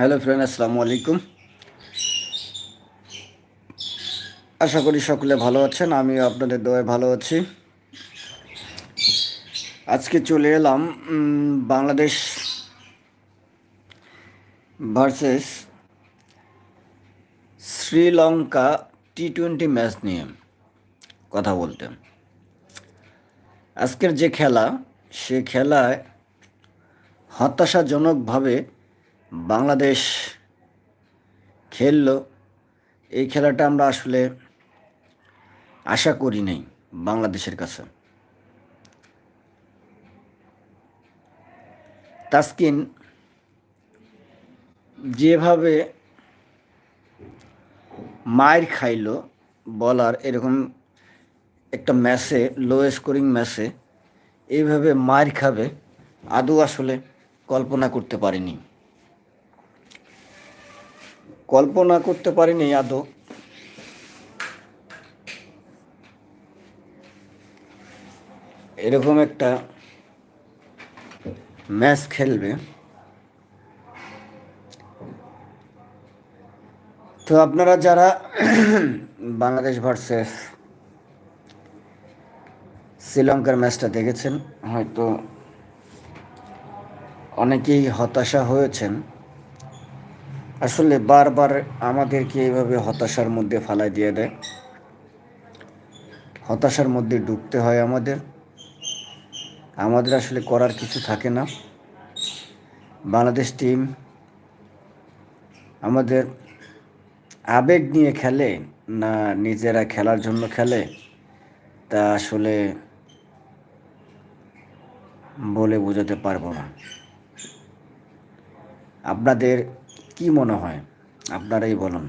Hello friend, আসসালামু আলাইকুম। আশা করি সকলে ভালো আছেন, আমিও আপনাদের দোয়ায় ভালো আছি। আজকে চলে এলাম Bangladesh versus Sri Lanka T twenty match নিয়ে কথা বলতে। আজকের যে খেলা, সে খেলায় হতাশাজনকভাবে বাংলাদেশ খেললো। এই খেলাটা আমরা আসলে আশা করি নাই বাংলাদেশের কাছে। তাসকিন, যেভাবে মায়ের খাইলো বলার, এরকম একটা ম্যাচে লো স্কোরিং ম্যাচে, এইভাবে মায়ের খাবে, আদৌ আসলে কল্পনা করতে পারিনি। কল্পনা করতে পারিনি, আদৌ। এরকম একটা ম্যাচ খেলবে। তো আপনারা যারা বাংলাদেশ ভার্সেস শ্রীলঙ্কার ম্যাচটা দেখেছেন, হয়তো অনেকেই হতাশা হয়েছেন। আসলে বারবার আমাদেরকে এইভাবে হতাশার মধ্যে ফালাই দিয়ে দেয়। হতাশার মধ্যে ডুবতে হয় আমাদের। আমাদের আসলে করার কিছু থাকে না। বাংলাদেশ টিম আমাদের আবেগ নিয়ে খেলে না নিজেরা খেলার জন্য খেলে, তা আসলে বলে বোঝাতে পারব না। আপনাদের কি মনে হয়? আপনারাই বলুন।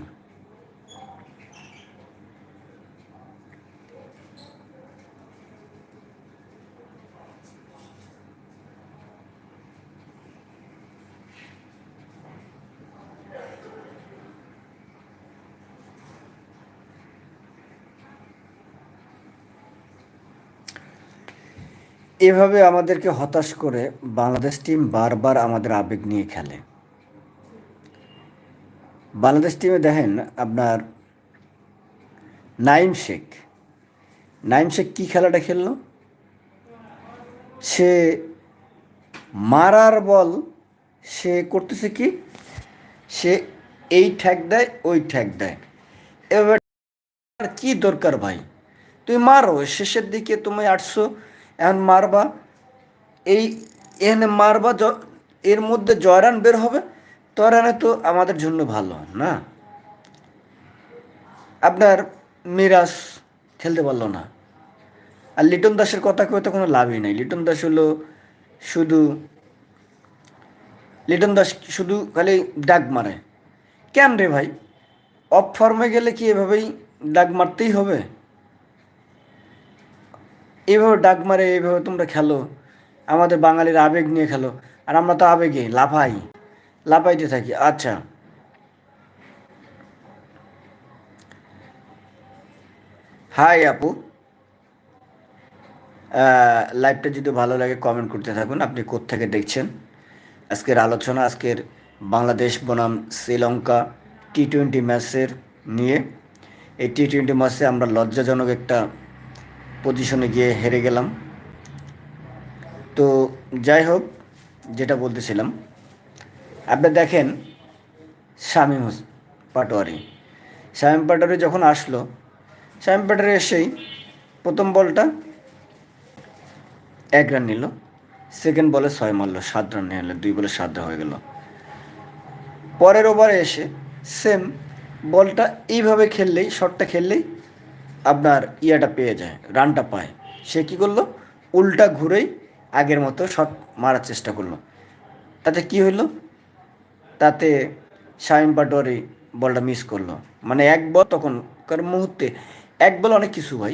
এভাবে আমাদেরকে হতাশ করে বাংলাদেশ টিম বারবার আমাদের আবেগ নিয়ে খেলে। বাংলাদেশ টিমে দেখেন আপনার নাইম শেখ। নাইম শেখ কী খেলাটা খেললো? সে মারার বল সে করতেছে কি? সে এই ঠ্যাক দেয়, ওই ঠ্যাক দেয়। এবার কি দরকার ভাই? তুই মারো, শেষের দিকে তুমি আটশো, এখন মারবা। এই, এখানে মারবা এর মধ্যে জয়রান বের হবে। তরানে তো আমাদের জন্য ভালো, না? আপনার মিরাজ খেলতে পারল না। আর লিটন দাসের কথা কেউ তো কোনো লাভই নাই। লিটন দাস হলো শুধু, লিটন দাস শুধু খালি ডাক মারে। কেন রে ভাই? অফ ফর্মে গেলে কি এভাবেই ডাক মারতেই হবে? এভাবে ডাক মারে, এভাবে তোমরা খেলো। আমাদের বাঙালির আবেগ নিয়ে খেলো। আর আমরা তো আবেগে, লাফাই। লাফাইতে থাকি আচ্ছা। হাই আপু। লাইভটা যদি ভালো লাগে কমেন্ট করতে থাকুন, আপনি কোত্থেকে দেখছেন? আজকের আলোচনা, আজকের বাংলাদেশ বনাম শ্রীলঙ্কা টি টোয়েন্টি ম্যাচের নিয়ে। এই টি টোয়েন্টি ম্যাচে আমরা লজ্জাজনক একটা পজিশনে গিয়ে হেরে গেলাম। তো যাই হোক, যেটা বলতেছিলাম আপনি দেখেন শামীম পাটোয়ারি। শামীম পাটোয়ারি যখন আসলো, শামীম পাটোয়ারি এসেই প্রথম বলটা এক রান নিল সেকেন্ড বলে ছয় মারল, সাত রান নিয়ে এলো, দুই বলে সাত হয়ে গেল। পরের ওভারে এসে সেম বলটা এইভাবে খেললেই শটটা খেললেই আপনার ইয়াটা পেয়ে যায়, রানটা পায়। সে কী করল? উল্টা ঘুরেই আগের মতো শট মারার চেষ্টা করল। তাতে কি হইল তাতে শাহিন পাটোয়ারি বলটা মিস করল। মানে এক বল তখন, কারণ মুহূর্তে এক বলে অনেক কিছু ভাই।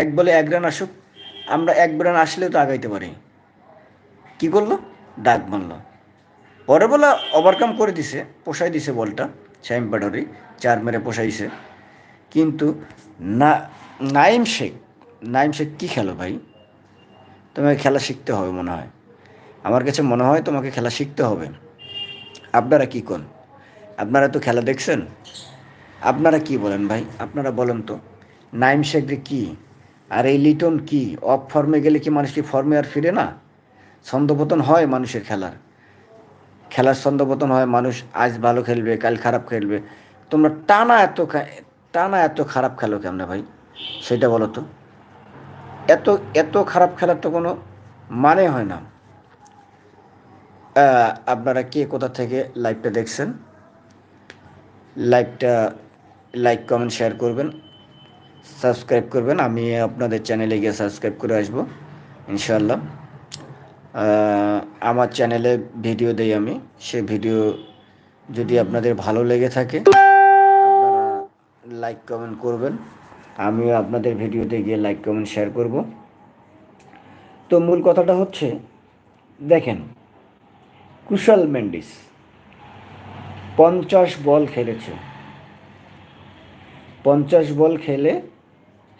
এক বলে এক রান আসুক, আমরা এক রান আসলেও তো আগাইতে পারি। কি করল? ডাক মারলো। পরে বলা ওভারকাম করে দিছে পোষাই দিছে বলটা, শাহিন পাটোয়ারি চার মেরে পোষাইছে। কিন্তু না, নাইম শেখ নাইম শেখ কী খেলো ভাই? তোমাকে খেলা শিখতে হবে মনে হয়। আমার কাছে মনে হয় তোমাকে খেলা শিখতে হবে। আপনারা কী কোন? আপনারা তো খেলা দেখছেন? আপনারা কি বলেন ভাই? আপনারা বলেন তো। নাইম শেখরে কি? আর এই লিটন কি? অফ ফর্মে গেলে কি মানুষটি ফর্মে আর ফিরে না? ছন্দপতন হয় মানুষের খেলার। খেলার ছন্দপতন হয় মানুষ আজ ভালো খেলবে, কাল খারাপ খেলবে। তোমরা টানা এত টানা এত খারাপ খেলো কেমনে ভাই? সেটা বলো তো। এত এত খারাপ খেলার তো কোনো মানে হয় না। আপনারা কে কোথা থেকে লাইভটা দেখছেন? লাইভটা লাইক কমেন্ট শেয়ার করবেন। সাবস্ক্রাইব করবেন। আমি আপনাদের চ্যানেলে গিয়ে সাবস্ক্রাইব করে আসব ইনশাল্লাহ আমার চ্যানেলে ভিডিও দেই আমি। সে ভিডিও যদি আপনাদের ভালো লেগে থাকে লাইক কমেন্ট করবেন। আমিও আপনাদের ভিডিওতে গিয়ে লাইক কমেন্ট শেয়ার করব। তো মূল কথাটা হচ্ছে, দেখেন কুশল মেন্ডিস। পঞ্চাশ বল খেলেছে। পঞ্চাশ বল খেলে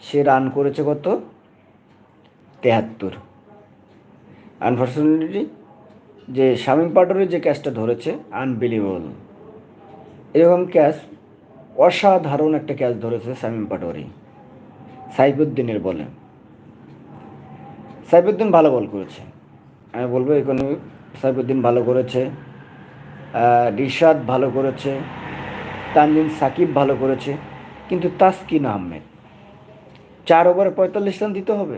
সে রান করেছে কত? তেহাত্তর। আনফর্চুনেটলি যে শামীম পাটোরের যে ক্যাচটা ধরেছে আনবিলিভেবল এরকম ক্যাচ অসাধারণ একটা ক্যাচ ধরেছে শামীম পাটোয়ারি। সাইফুদ্দিনের বলে। সাইফুদ্দিন ভালো বল করেছে। আমি বলব এখানে সাইফুদ্দিন ভালো করেছে রিশাদ ভালো করেছে, তানজিন সাকিব ভালো করেছে, কিন্তু তাসকিন আহমেদ। চার ওভারে পঁয়তাল্লিশ রান দিতে হবে।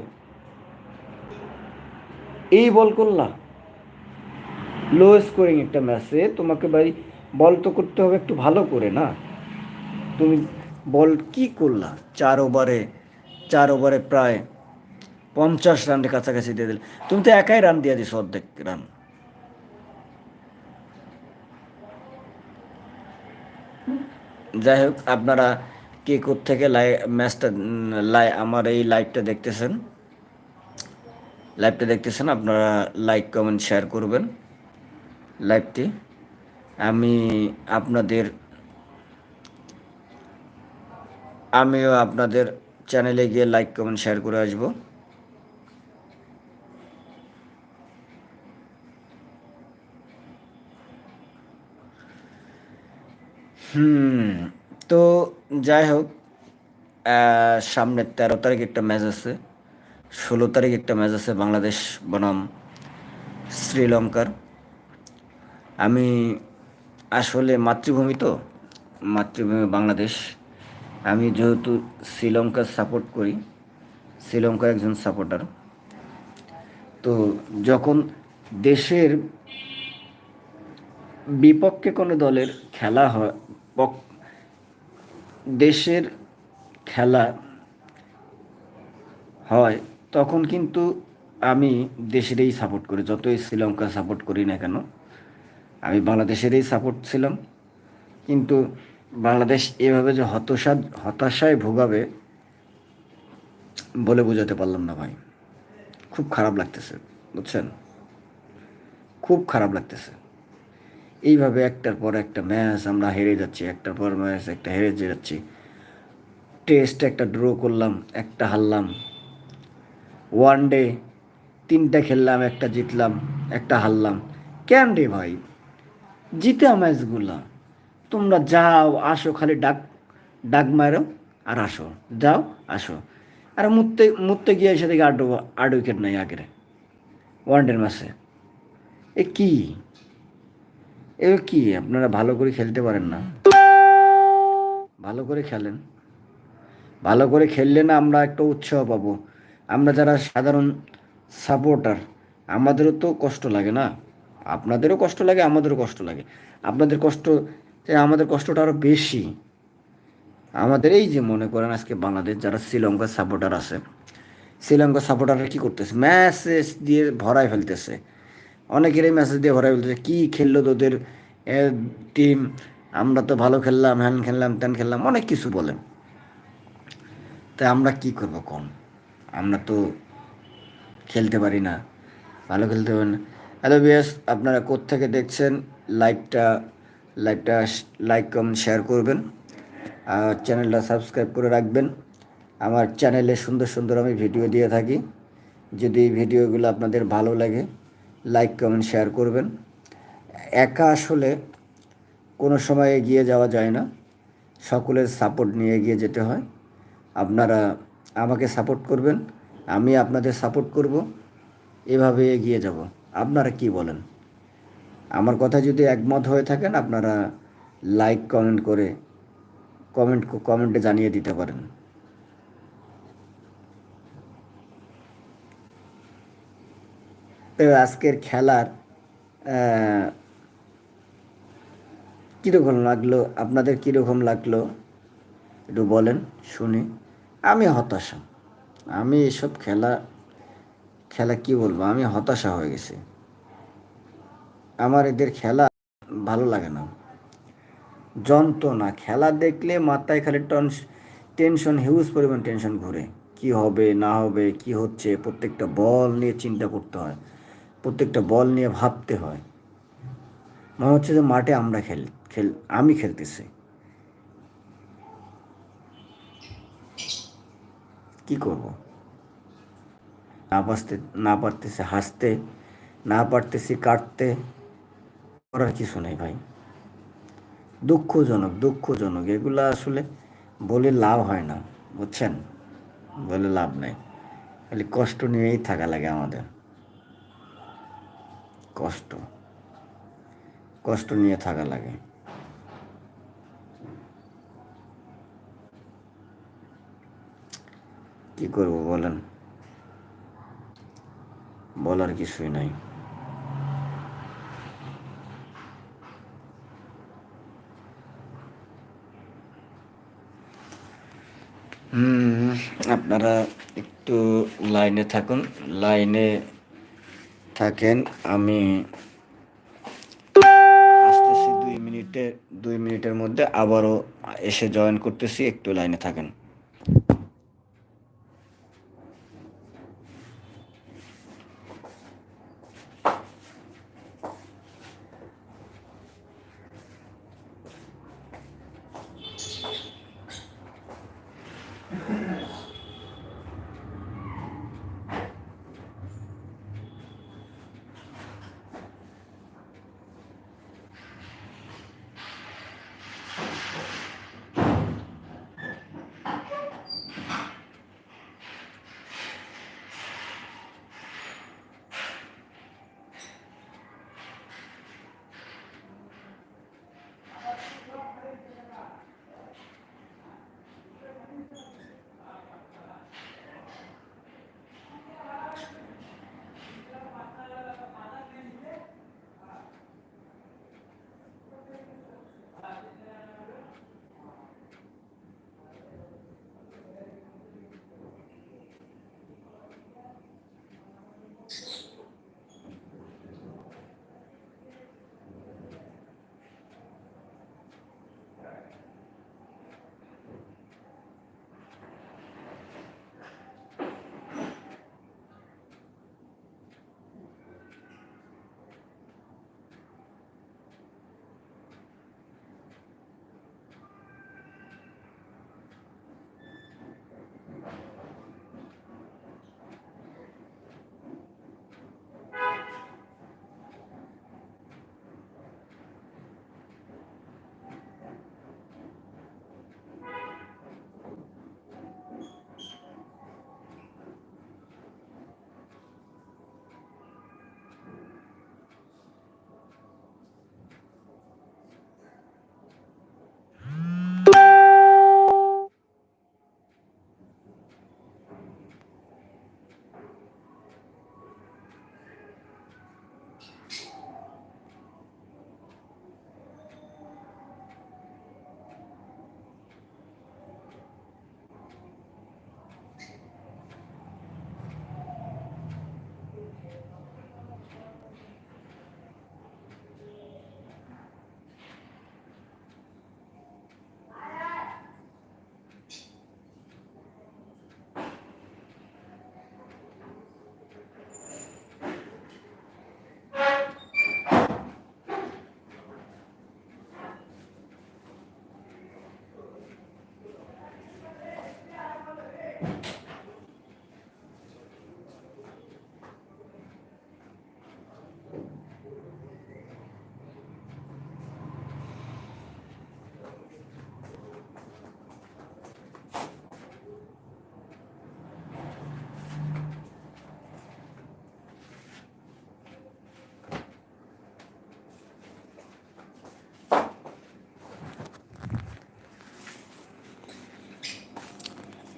এই বল করলা। লো স্কোরিং একটা ম্যাচে তোমাকে ভাই বল তো করতে হবে একটু ভালো করে, না? তুমি বল কি করলা? চার ওভারে চার ওভারে প্রায় পঞ্চাশ রানের কাছাকাছি দিয়ে দিলে। তুমি তো একাই রান দিয়ে দিস অর্ধেক রান। যাই হোক, আপনারা কে থেকে লাই, ম্যাচটা, লাই, আমার এই লাইভটা দেখতেছেন লাইভটা দেখতেছেন, আপনারা লাইক, কমেন্ট, শেয়ার করবেন লাইভটি। আমি আপনাদের, আমিও আপনাদের চ্যানেলে গিয়ে লাইক, কমেন্ট, শেয়ার করে আসব। হুম। তো যাই হোক আহ, সামনের তেরো তারিখ একটা ম্যাচ আছে ষোলো তারিখ একটা ম্যাচ আছে বাংলাদেশ বনাম শ্রীলঙ্কার। আমি আসলে মাতৃভূমি তো মাতৃভূমি বাংলাদেশ। আমি যেহেতু শ্রীলঙ্কার সাপোর্ট করি শ্রীলঙ্কার একজন সাপোর্টার তো যখন দেশের বিপক্ষে কোনো দলের খেলা হয় দেশের খেলা হয়, তখন কিন্তু আমি দেশেরই সাপোর্ট করি। যতই শ্রীলঙ্কা সাপোর্ট করি না কেন, আমি বাংলাদেশেরই সাপোর্ট ছিলাম। কিন্তু বাংলাদেশ এভাবে যে হতাশা, হতাশায় ভোগাবে বলে বোঝাতে পারলাম না ভাই। খুব খারাপ লাগতেছে, বুঝছেন? খুব খারাপ লাগতেছে। এইভাবে একটার পর একটা ম্যাচ, আমরা হেরে যাচ্ছি, একটার পর ম্যাচ, একটা হেরে যাচ্ছি। টেস্ট একটা ড্র করলাম, একটা হারলাম। ওয়ান ডে তিনটা খেললাম, একটা জিতলাম, একটা হারলাম। কেন রে ভাই? জিতে ম্যাচগুলা। তোমরা যাও, আসো, খালি ডাক ডাক মারো আর আসো। যাও, আসো। আর মুততে মুততে গিয়ে এসে দেখি আট আট উইকেট নাই আগের। ওয়ান ডের ম্যাচে। এ কী? এ কি, আপনারা ভালো করে খেলতে পারেন না। ভালো করে খেলেন। ভালো করে খেললে না আমরা একটা উৎসাহ পাবো। আমরা যারা সাধারণ সাপোর্টার, আমাদেরও তো কষ্ট লাগে না। আপনাদেরও কষ্ট লাগে, আমাদেরও কষ্ট লাগে। আপনাদের কষ্ট আমাদের কষ্টটা আরও বেশি। আমাদের এই যে মনে করেন আজকে বাংলাদেশ যারা শ্রীলঙ্কার সাপোর্টার আছে শ্রীলঙ্কার সাপোর্টাররা কী করতেছে? ম্যাসেজ দিয়ে ভরাই ফেলতেছে। অনেকেরই মেসেজ দিয়ে ভরাই ফেলতেছে কী খেললো তোদের টিম আমরা তো ভালো খেললাম, হ্যান খেললাম, ত্যান খেললাম। অনেক কিছু বলে তাই আমরা কি করব কম আমরা তো খেলতে পারি না, ভালো খেলতে পারি না। হ্যালো বিয়াস আপনারা কোত্থেকে দেখছেন? লাইভটা লাইভটা লাইক কমেন্ট শেয়ার করবেন। আর চ্যানেলটা সাবস্ক্রাইব করে রাখবেন। আমার চ্যানেলে সুন্দর সুন্দর আমি ভিডিও দিয়ে থাকি। যদি ভিডিওগুলো আপনাদের ভালো লাগে লাইক কমেন্ট শেয়ার করবেন। একা আসলে কোনো সময় এগিয়ে যাওয়া যায় না। সকলের সাপোর্ট নিয়ে এগিয়ে যেতে হয়। আপনারা আমাকে সাপোর্ট করবেন, আমি আপনাদের সাপোর্ট করব, এভাবে এগিয়ে যাব। আপনারা কি বলেন? আমার কথা যদি একমত হয়ে থাকেন, আপনারা লাইক কমেন্ট করে কমেন্ট কমেন্টে জানিয়ে দিতে পারেন। তো আজকের খেলার কীরকম লাগল? আপনাদের কীরকম লাগল? একটু বলেন, শুনি। আমি হতাশা। আমি এসব খেলা খেলা কি বলব? আমি হতাশা হয়ে গেছি। আমার এদের খেলা ভালো লাগে না। যন্ত্রণা। খেলা দেখলে মাথায় খালি টনস টেনশন, হিউজ পরিমাণ টেনশন ঘুরে। কি হবে, না হবে, কি হচ্ছে? প্রত্যেকটা বল নিয়ে চিন্তা করতে হয়। প্রত্যেকটা বল নিয়ে ভাবতে হয়। মনে হচ্ছে যে মাঠে আমরা খেল খেল, আমি খেলতেছি। কি করব? না পারতে, না পারতেছি হাসতে, না পারতেছি কাটতে, করার কিছু নেই ভাই। দুঃখজনক দুঃখজনক। এগুলো আসলে বলে লাভ হয় না, বুঝছেন? বলে লাভ নেই। খালি কষ্ট নিয়েই থাকা লাগে আমাদের। কষ্ট। কষ্ট নিয়ে থাকা লাগে। কি করব বলেন? বলার কিছুই নাই। আপনারা একটু লাইনে থাকুন। লাইনে থাকেন, আমি আসতেছি দুই মিনিটে, দুই মিনিটের মধ্যে আবারও এসে জয়েন করতেছি, একটু লাইনে থাকেন।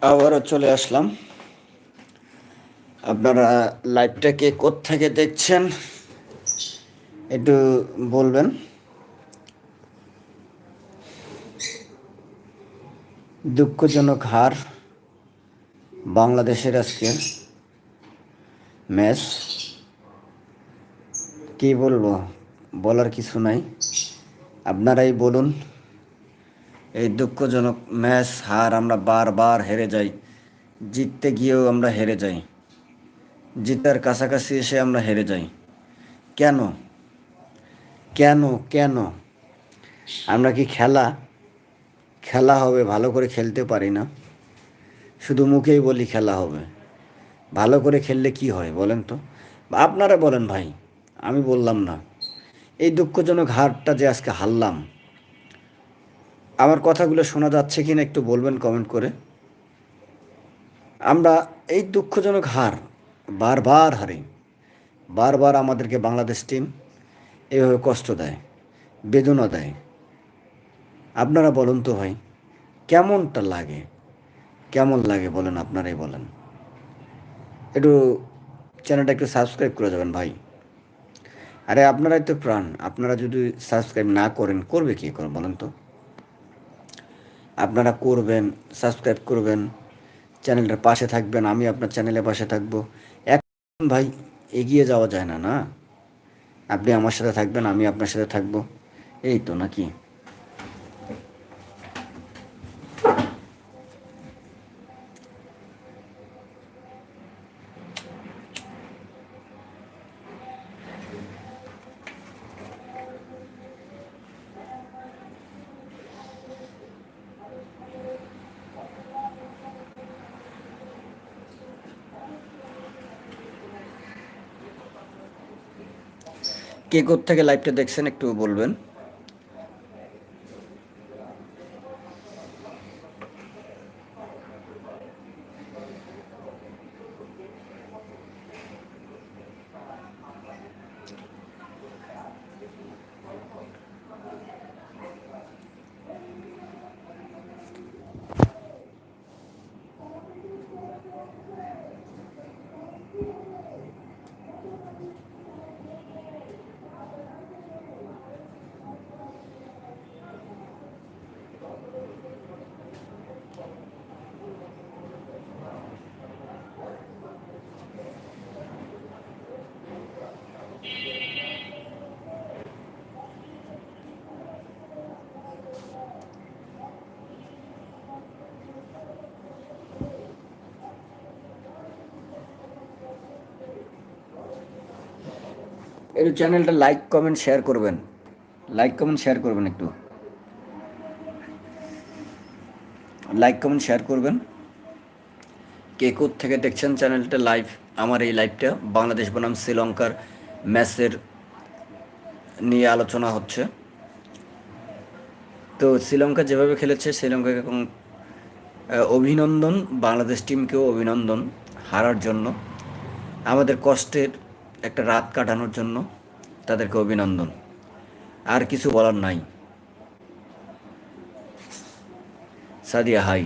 আবারও চলে আসলাম। আপনারা লাইভটাকে থেকে দেখছেন একটু বলবেন? দুঃখজনক হার বাংলাদেশের আজকের ম্যাচ কি বলব, বলার কিছু নাই। আপনারাই বলুন। এই দুঃখজনক ম্যাচ হার আমরা বারবার হেরে যাই। জিততে গিয়েও আমরা হেরে যাই। জিতার কাছাকাছি এসে আমরা হেরে যাই। কেন? কেন? কেন? আমরা কি খেলা? খেলা হবে, ভালো করে খেলতে পারি না। শুধু মুখেই বলি খেলা হবে। ভালো করে খেললে কি হয় বলেন তো? আপনারা বলেন ভাই, আমি বললাম না। এই দুঃখজনক হারটা যে আজকে হারলাম আমার কথাগুলো শোনা যাচ্ছে কি না একটু বলবেন কমেন্ট করে। আমরা এই দুঃখজনক হার বারবার হারি, বারবার আমাদেরকে বাংলাদেশ টিম এভাবে কষ্ট দেয়, বেদনা দেয়। আপনারা বলুন তো ভাই, কেমনটা লাগে? কেমন লাগে বলেন আপনারাই বলেন। একটু চ্যানেলটা একটু সাবস্ক্রাইব করে যাবেন ভাই। আরে আপনারাই তো প্রাণ, আপনারা যদি সাবস্ক্রাইব না করেন, করবে কী করেন বলেন তো? আপনারা করবেন সাবস্ক্রাইব করবেন চ্যানেলের পাশে থাকবেন, আমি আপনার চ্যানেলের পাশে থাকব। এক ভাই, এগিয়ে যাওয়া যায় না না? আপনি আমার সাথে থাকবেন, আমি আপনার সাথে থাকব। এই তো নাকি? কে থেকে লাইভটা দেখছেন একটু বলবেন। একটু চ্যানেলটা লাইক কমেন্ট শেয়ার করবেন। লাইক কমেন্ট শেয়ার করবেন একটু। লাইক কমেন্ট শেয়ার করবেন। কে থেকে দেখছেন চ্যানেলটা লাইভ আমার এই লাইভটা বাংলাদেশ বনাম শ্রীলঙ্কার ম্যাচের নিয়ে আলোচনা হচ্ছে। তো শ্রীলঙ্কা যেভাবে খেলেছে, শ্রীলঙ্কাকে অভিনন্দন। বাংলাদেশ টিমকেও অভিনন্দন হারার জন্য। আমাদের কষ্টের একটা রাত কাটানোর জন্য তাদেরকে অভিনন্দন। আর কিছু বলার নাই। সাদিয়া হাই।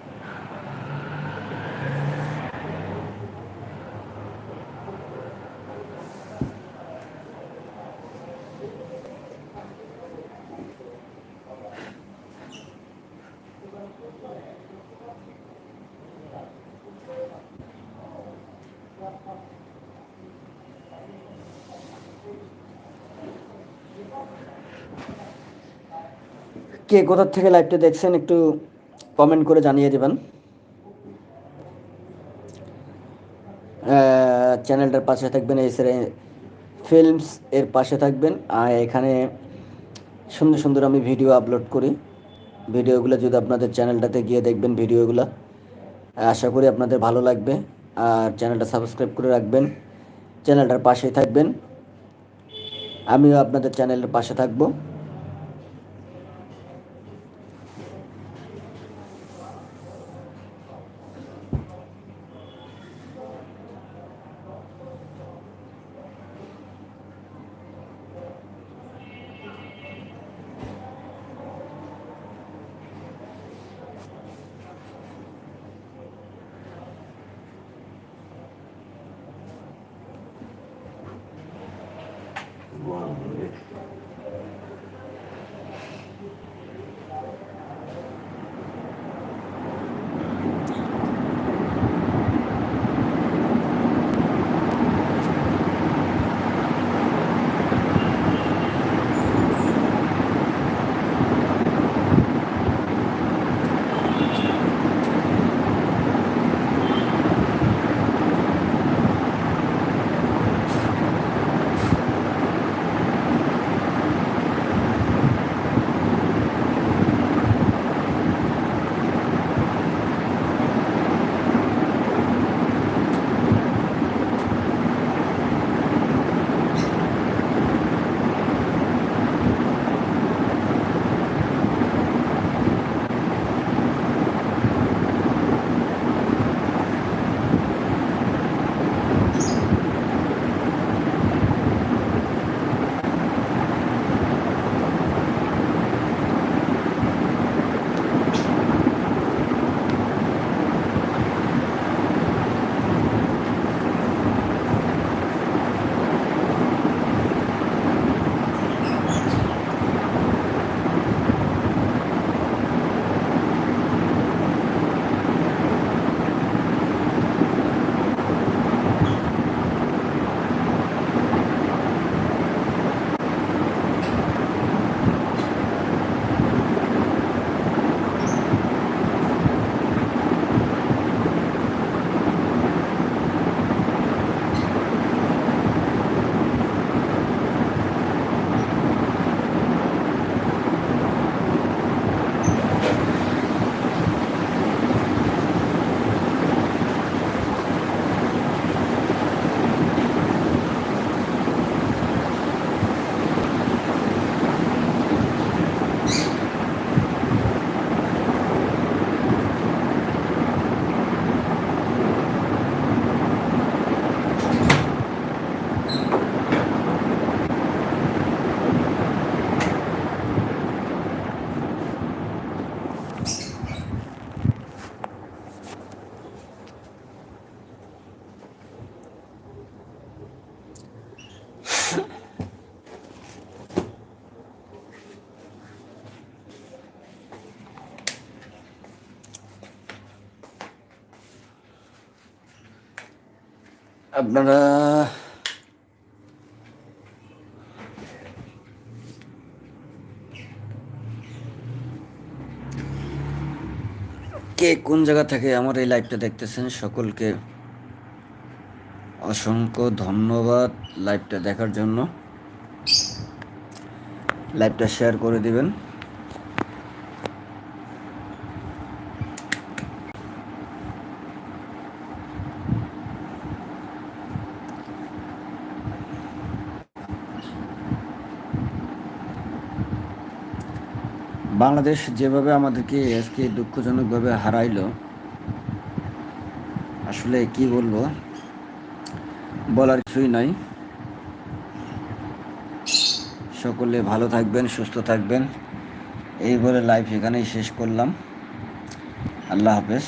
কে কোথার থেকে লাইভটা দেখছেন একটু কমেন্ট করে জানিয়ে দেবেন। চ্যানেলটার পাশে থাকবেন, এই ফিল্মস এর পাশে থাকবেন। আর এখানে সুন্দর সুন্দর আমি ভিডিও আপলোড করি। ভিডিওগুলো যদি আপনাদের চ্যানেলটাতে গিয়ে দেখবেন ভিডিওগুলো আশা করি আপনাদের ভালো লাগবে। আর চ্যানেলটা সাবস্ক্রাইব করে রাখবেন। চ্যানেলটার পাশেই থাকবেন। আমিও আপনাদের চ্যানেলের পাশে থাকব। আপনারা কে কোন জায়গা থেকে আমার এই লাইভটা দেখতেছেন? সকলকে অসংখ্য ধন্যবাদ লাইভটা দেখার জন্য। লাইভটা শেয়ার করে দিবেন। বাংলাদেশ যেভাবে আমাদেরকে আজকে দুঃখজনকভাবে হারাইল, আসলে কি বলব, বলার কিছুই নাই। সকলে ভালো থাকবেন, সুস্থ থাকবেন। এই বলে লাইফ এখানেই শেষ করলাম। আল্লাহ হাফেজ।